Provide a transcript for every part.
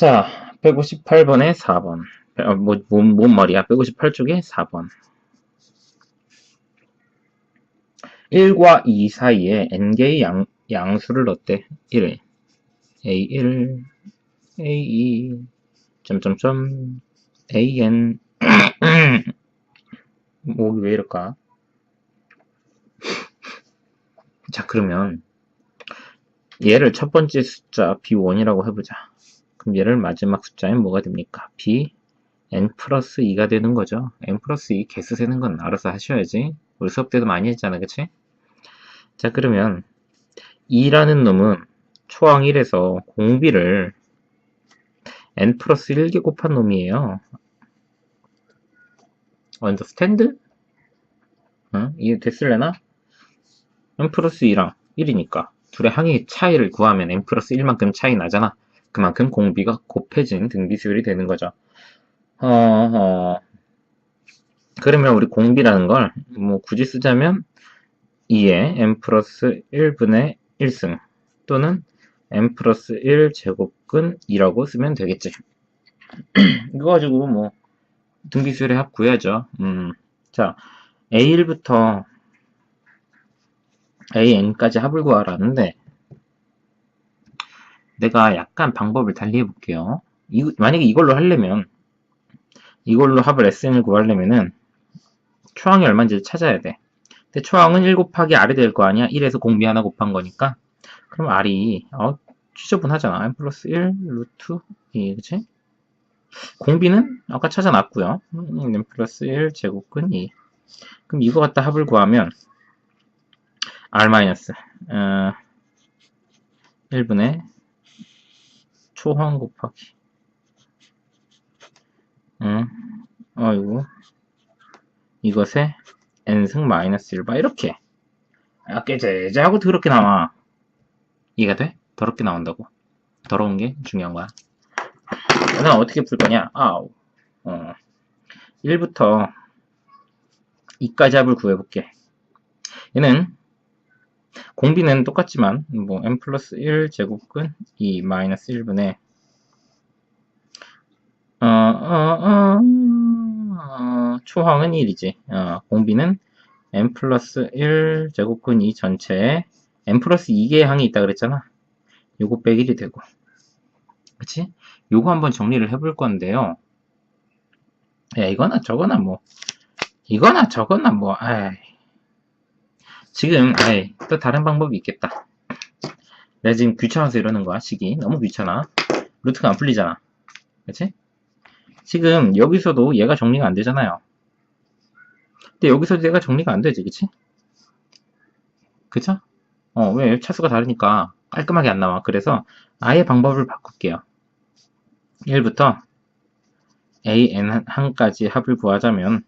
자, 158번에 4번. 어, 뭐, 뭔, 뭔 말이야? 158쪽에 4번. 1과 2 사이에 n개의 양, 양수를 넣대. 1. a1, a2, 점점점, an. 목이 왜 이럴까? 자, 그러면 얘를 첫 번째 숫자 b1이라고 해보자. 그럼 얘를 마지막 숫자엔 뭐가 됩니까? b n 플러스 2가 되는 거죠. n 플러스 2 개수 세는 건 알아서 하셔야지. 우리 수업 때도 많이 했잖아, 그치? 자, 그러면 2라는 놈은 초항 1에서 공비를 n 플러스 1개 곱한 놈이에요. 언더스탠드? 어? 이해 됐을래나? n 플러스 2랑 1이니까 둘의 항의 차이를 구하면 n 플러스 1만큼 차이 나잖아. 그만큼 공비가 곱해진 등비수열이 되는 거죠. 어, 어. 그러면 우리 공비라는 걸 뭐 굳이 쓰자면 2의 n 플러스 1분의 1승 또는 n 플러스 1 제곱근 2라고 쓰면 되겠지. 이거 가지고 뭐 등비수열의 합 구해야죠. 음. 자, A1부터 AN까지 합을 구하라는데 내가 약간 방법을 달리 해볼게요. 이, 만약에 이걸로 하려면 이걸로 합을 SN을 구하려면은 초항이 얼마인지 찾아야 돼. 근데 초항은 1 곱하기 R이 될 거 아니야? 1에서 공비 하나 곱한 거니까 그럼 R이 어, 취저분하잖아. n 플러스 1 루트 2 그치? 공비는 아까 찾아놨고요. 음, n 플러스 1 제곱근 2 그럼 이거 갖다 합을 구하면 R 마이너스 어, 1분의 초항 곱하기. 응, 어이구 이것에 n승 마이너스 1바 이렇게. 아, 깨재재하고 더럽게 나와. 이해가 돼? 더럽게 나온다고. 더러운 게 중요한 거야. 그럼 어떻게 풀 거냐? 아우 어, 1부터 2까지 합을 구해볼게. 얘는 공비는 똑같지만 뭐 n 플러스 1 제곱근 2 마이너스 1분의 어, 어, 어, 초항은 1이지. 공비는 n 플러스 1 제곱근 2 전체에 n 플러스 2개의 항이 있다 그랬잖아. 요거 빼 1이 되고. 그치? 요거 한번 정리를 해볼 건데요. 야, 이거나 저거나 뭐, 이거나 저거나 뭐, 아이. 지금 아이 또 다른 방법이 있겠다. 내가 지금 귀찮아서 이러는 거야 시기 너무 귀찮아. 루트가 안 풀리잖아. 그치? 지금 여기서도 얘가 정리가 안 되잖아요. 근데 여기서도 얘가 정리가 안 되지, 그치? 그쵸? 어, 왜? 차수가 다르니까 깔끔하게 안 나와. 그래서 아예 방법을 바꿀게요. 1부터 a, n 항까지 합을 구하자면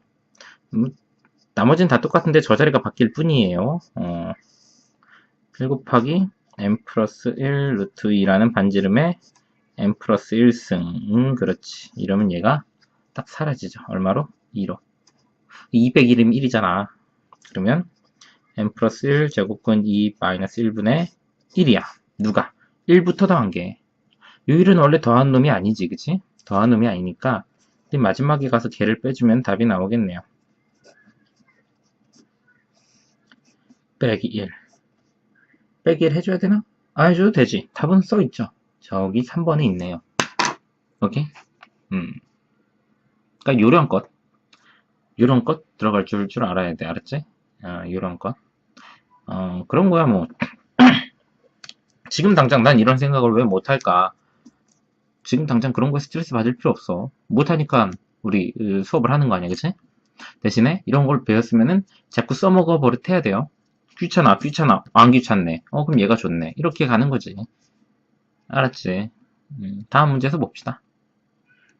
음, 나머지는 다 똑같은데 저 자리가 바뀔 뿐이에요. 어, 1 곱하기 n 플러스 1 루트 2라는 반지름에 n 플러스 1승 음, 그렇지 이러면 얘가 딱 사라지죠. 얼마로? 2로 201이면 1이잖아. 그러면 n 플러스 1 제곱근 2 마이너스 1분의 1이야. 누가? 1부터 더한 게. 요 1은 원래 더한 놈이 아니지, 그치? 더한 놈이 아니니까 마지막에 가서 걔를 빼주면 답이 나오겠네요. 빼기 1. 빼기 1 해줘야 되나? 안 해줘도 되지. 답은 써있죠. 저기 3번에 있네요. 오케이? 음. 그니까 요령껏. 요령껏 들어갈 줄, 줄 알아야 돼. 알았지? 어, 요령껏. 어, 그런 거야, 뭐. 지금 당장 난 이런 생각을 왜 못할까? 지금 당장 그런 거에 스트레스 받을 필요 없어. 못하니까 우리 수업을 하는 거 아니야, 그치? 대신에 이런 걸 배웠으면은 자꾸 써먹어 버릇해야 돼요. 귀찮아, 귀찮아, 안 귀찮네. 어, 그럼 얘가 좋네. 이렇게 가는 거지. 알았지? 음, 다음 문제에서 봅시다.